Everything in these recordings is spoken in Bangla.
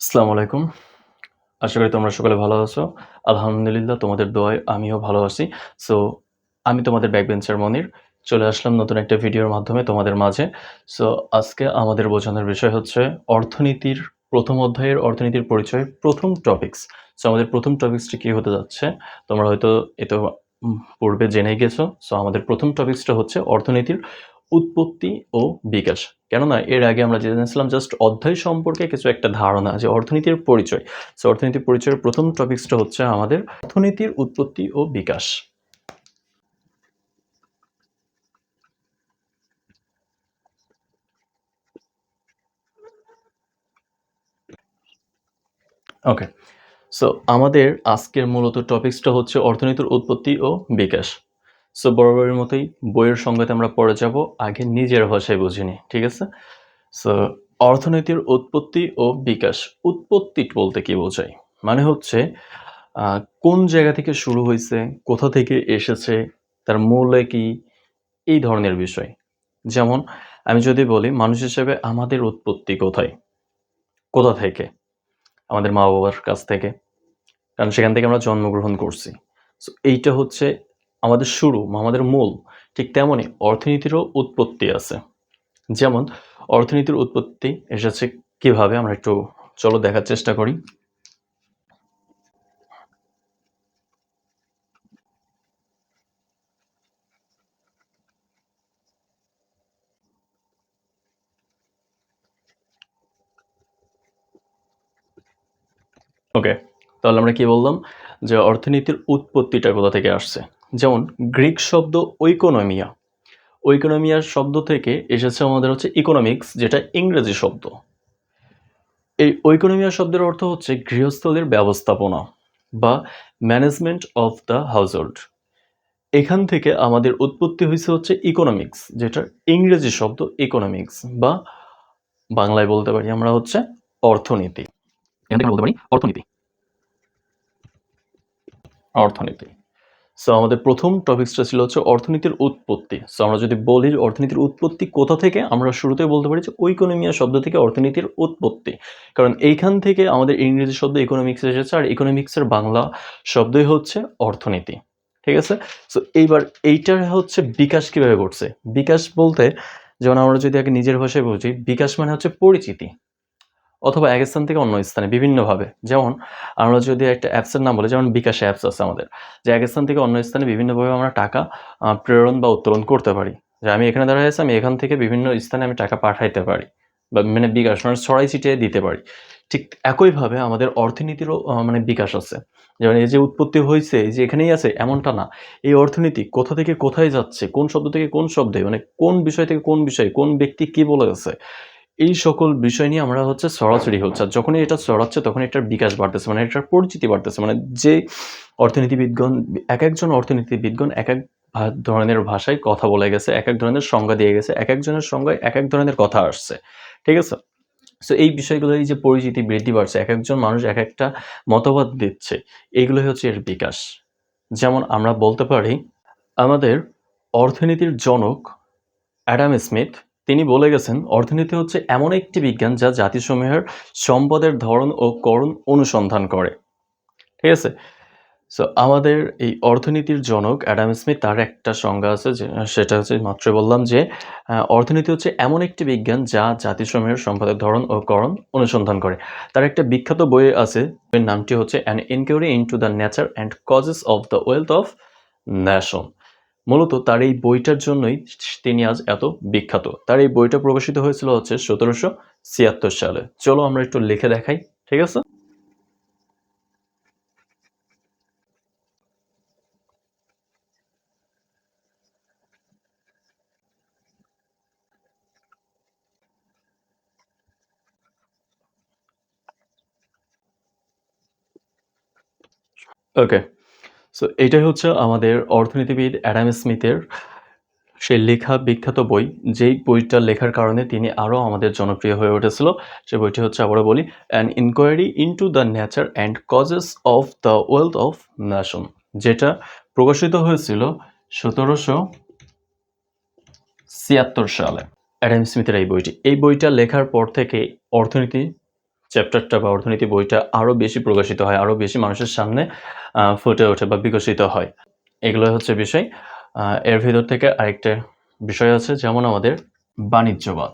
আসসালামু আলাইকুম। আশা করি তোমরা সকলে ভালো আছো। আলহামদুলিল্লাহ, তোমাদের দোয়ায় আমিও ভালো আছি। সো আমি তোমাদের ব্যাকবেঞ্চার মনির। চলে আসলাম নতুন একটা ভিডিওর মাধ্যমে তোমাদের মাঝে। সো আজকে আমাদের বোঝানোর বিষয় হচ্ছে অর্থনীতির প্রথম অধ্যায়ের অর্থনীতির পরিচয়, প্রথম টপিকস। সো আমাদের প্রথম টপিকসটি কী হতে যাচ্ছে? তোমরা হয়তো এতো উম পূর্বে জেনেই গেছো। সো আমাদের প্রথম টপিকসটা হচ্ছে অর্থনীতির উৎপত্তি ও বিকাশ। কেননা এর আগে আমরা জেনেছিলাম জাস্ট অধ্যায় সম্পর্কে কিছু একটা ধারণা, যে অর্থনীতির পরিচয়। সো অর্থনীতির পরিচয়ের প্রথম টপিকসটা হচ্ছে আমাদের অর্থনীতির উৎপত্তি ও বিকাশ। ওকে। সো আমাদের আজকের মূলত টপিকসটা হচ্ছে অর্থনীতির উৎপত্তি ও বিকাশ। সো বরাবরের মতোই বইয়ের সংজ্ঞাতে আমরা পড়ে যাব। আগে নিজের ভাষায় বুঝে নিই। ঠিক আছে? সো অর্থনীতির উৎপত্তি ও বিকাশ। উৎপত্তি বলতে কি বোঝায়? মানে হচ্ছে কোন জায়গা থেকে শুরু হয়েছে কোথা থেকে এসেছে, তার মূলে কি, এই ধরনের বিষয়। যেমন আমি যদি বলি মানুষ হিসেবে আমাদের উৎপত্তি কোথায়? কোথা থেকে? আমাদের মা-বাবার কাছ থেকে। কারণ সেখান থেকে আমরা জন্মগ্রহণ করছি। সো এইটা হচ্ছে আমাদের শুরু, আমাদের মূল। ঠিক তেমনই অর্থনীতিরও উৎপত্তি আছে। যেমন অর্থনীতির উৎপত্তি এসেছে কীভাবে? আমরা একটু চলো দেখার চেষ্টা করি। ওকে। তাহলে আমরা কি বললাম? যে অর্থনীতির উৎপত্তিটা কোথা থেকে আসছে? যেমন গ্রিক শব্দ ঐকোনমিয়া। ঐকোনমিয়া শব্দ থেকে এসেছে আমাদের হচ্ছে ইকোনমিক্স যেটা ইংরেজি শব্দ। এই ঐকোনমিয়া শব্দের অর্থ হচ্ছে গৃহস্থলের ব্যবস্থাপনা বা ম্যানেজমেন্ট অফ দ্য হাউসহোল্ড। এখান থেকে আমাদের উৎপত্তি হয়েছে হচ্ছে ইকোনমিক্স যেটার ইংরেজি শব্দ ইকোনমিক্স বা বাংলায় বলতে পারি আমরা হচ্ছে অর্থনীতি। বলতে পারি অর্থনীতি। অর্থনীতি। সো আমাদের প্রথম টপিকসটা ছিল হচ্ছে অর্থনীতির উৎপত্তি। সো আমরা যদি বলি অর্থনীতির উৎপত্তি কোথা থেকে? আমরা শুরুতে বলতে পারি যে ঐকোনমিয়া শব্দ থেকে অর্থনীতির উৎপত্তি। কারণ এইখান থেকে আমাদের ইংরেজি শব্দ ইকোনমিক্স এসেছে আর ইকোনমিক্সের বাংলা শব্দই হচ্ছে অর্থনীতি। ঠিক আছে? সো এইবার এইটার হচ্ছে বিকাশ কীভাবে ঘটছে? বিকাশ বলতে যেমন আমরা যদি আগে নিজের ভাষায় বুঝি, বিকাশ মানে হচ্ছে পরিচিতি। অথবা এক স্থান থেকে অন্য স্থানে বিভিন্নভাবে। যেমন আমরা যদি একটা অ্যাপসের নাম বলি যেমন বিকাশ অ্যাপস আছে আমাদের। যে এক স্থান থেকে অন্য স্থানে বিভিন্নভাবে আমরা টাকা প্রেরণ বা উত্তোলন করতে পারি। যে আমি এখানে দাঁড়ায় আছি আমি এখান থেকে বিভিন্ন স্থানে আমি টাকা পাঠাইতে পারি। বা মানে বিকাশ মানে ছড়াই ছিটিয়ে দিতে পারি। ঠিক একইভাবে আমাদের অর্থনীতিরও মানে বিকাশ আছে। যেমন এই যে উৎপত্তি হয়েছে এই যে এখানেই আছে এমনটা না। এই অর্থনীতি কোথা থেকে কোথায় যাচ্ছে, কোন শব্দ থেকে কোন শব্দে মানে কোন বিষয় থেকে কোন বিষয়, কোন ব্যক্তি কি বলে গেছে। এই সকল বিষয় নিয়ে আমরা হচ্ছে সরাসরি হচ্ছে। আর যখনই এটা ছড়াচ্ছে তখন এটার বিকাশ বাড়তেছে। মানে এটার পরিচিতি বাড়তেছে। মানে যে অর্থনীতিবিদগণ এক একজন অর্থনীতিবিদগণ এক এক ধরনের ভাষায় কথা বলে গেছে, এক এক ধরনের সংজ্ঞা দিয়ে গেছে। একেকজনের সংজ্ঞায় এক এক ধরনের কথা আসছে। ঠিক আছে? সো এই বিষয়গুলো এই যে পরিচিতি বৃদ্ধি বাড়ছে, এক একজন মানুষ এক একটা মতবাদ দিচ্ছে। এগুলোই হচ্ছে এর বিকাশ। যেমন আমরা বলতে পারি আমাদের অর্থনীতির জনক অ্যাডাম স্মিথ তিনি বলে গেছেন, অর্থনীতি হচ্ছে এমন একটি বিজ্ঞান যা জাতিসমূহের সম্পদের ধরন ও করণ অনুসন্ধান করে। ঠিক আছে? সো আমাদের এই অর্থনীতির জনক অ্যাডাম স্মিথ, তার একটা সংজ্ঞা আছে যে, সেটা হচ্ছে মাত্র বললাম যে অর্থনীতি হচ্ছে এমন একটি বিজ্ঞান যা জাতিসমূহের সম্পদের ধরন ও করণ অনুসন্ধান করে। তার একটা বিখ্যাত বই আছে, বইয়ের নামটি হচ্ছে an inquiry into the nature and causes of the wealth of nation. মূলত তার এই বইটার জন্যই তিনি আজ এত বিখ্যাত। তার এই বইটা প্রকাশিত হয়েছিল হচ্ছে ১৭৭৬ সালে। চলো আমরা একটু লিখে দেখাই। ঠিক আছে? ওকে। সো এটাই হচ্ছে আমাদের অর্থনীতিবিদ অ্যাডাম স্মিথের সেই লেখা বিখ্যাত বই। যেই বইটা লেখার কারণে তিনি আরও আমাদের জনপ্রিয় হয়ে উঠেছিল। সে বইটি হচ্ছে আবারও বলি an inquiry into the nature and causes of the wealth of nation যেটা প্রকাশিত হয়েছিল ১৭৭৬ সালে। অ্যাডাম স্মিথের এই বইটি। এই বইটা লেখার পর থেকে অর্থনীতি চ্যাপ্টারটা বা অর্থনীতি বইটা আরও বেশি প্রকাশিত হয় আরও বেশি মানুষের সামনে ফুটে ওঠে বা বিকশিত হয়। এগুলো হচ্ছে বিষয়। এর ভিতর থেকে আরেকটা বিষয় আছে যেমন আমাদের বাণিজ্যবাদ।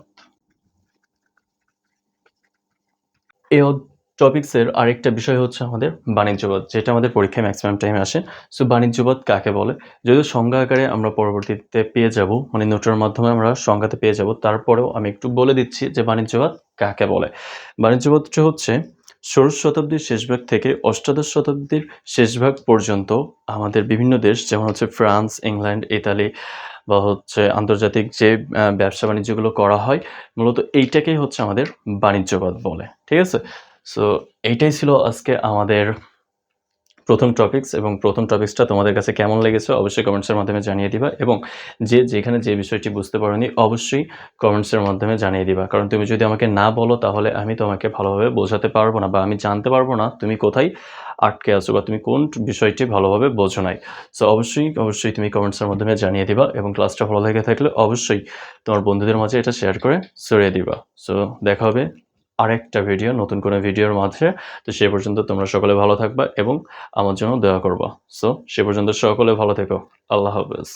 এই টপিক্সের আরেকটা বিষয় হচ্ছে আমাদের বাণিজ্যবাদ যেটা আমাদের পরীক্ষায় ম্যাক্সিমাম টাইমে আসে। সো বাণিজ্যবাদ কাকে বলে? যদিও সংজ্ঞা আকারে আমরা পরবর্তীতে পেয়ে যাব মানে নোটের মাধ্যমে আমরা সংজ্ঞাতে পেয়ে যাব, তারপরেও আমি একটু বলে দিচ্ছি যে বাণিজ্যবাদ কাকে বলে। বাণিজ্যবাদটা হচ্ছে ষোড়শ শতাব্দীর শেষভাগ থেকে অষ্টাদশ শতাব্দীর শেষভাগ পর্যন্ত আমাদের বিভিন্ন দেশ, যেমন হচ্ছে ফ্রান্স, ইংল্যান্ড, ইতালি বা হচ্ছে আন্তর্জাতিক যে ব্যবসা বাণিজ্যগুলো করা হয়, মূলত এইটাকেই হচ্ছে আমাদের বাণিজ্যবাদ বলে, ঠিক আছে? সো এইটাই ছিল আজকে আমাদের প্রথম টপিকস এবং প্রথম টপিকসটা তোমাদের কাছে কেমন লেগেছে অবশ্যই কমেন্টসের মাধ্যমে জানিয়ে দিবা এবং যে যেখানে যে বিষয়টি বুঝতে পারোনি অবশ্যই কমেন্টসের মাধ্যমে জানিয়ে দিবা। কারণ তুমি যদি আমাকে না বলো তাহলে আমি তোমাকে ভালোভাবে বোঝাতে পারব না বা আমি জানতে পারব না তুমি কোথায় আটকে আছো বা তুমি কোন বিষয়টি ভালোভাবে বোঝো নাই। সো অবশ্যই অবশ্যই তুমি কমেন্টসের মাধ্যমে জানিয়ে দিবা এবং ক্লাসটা ভালো লেগে থাকলে অবশ্যই তোমার বন্ধুদের মাঝে এটা শেয়ার করে ছড়িয়ে দিবা। সো দেখা হবে আরেকটা ভিডিও নতুন কোনো ভিডিওর মাঝে। তো সে পর্যন্ত তোমরা সকলে ভালো থাকবা এবং আমার জন্য দোয়া করবা। সো সে পর্যন্ত সকলে ভালো থেকো। আল্লাহ হাফেজ।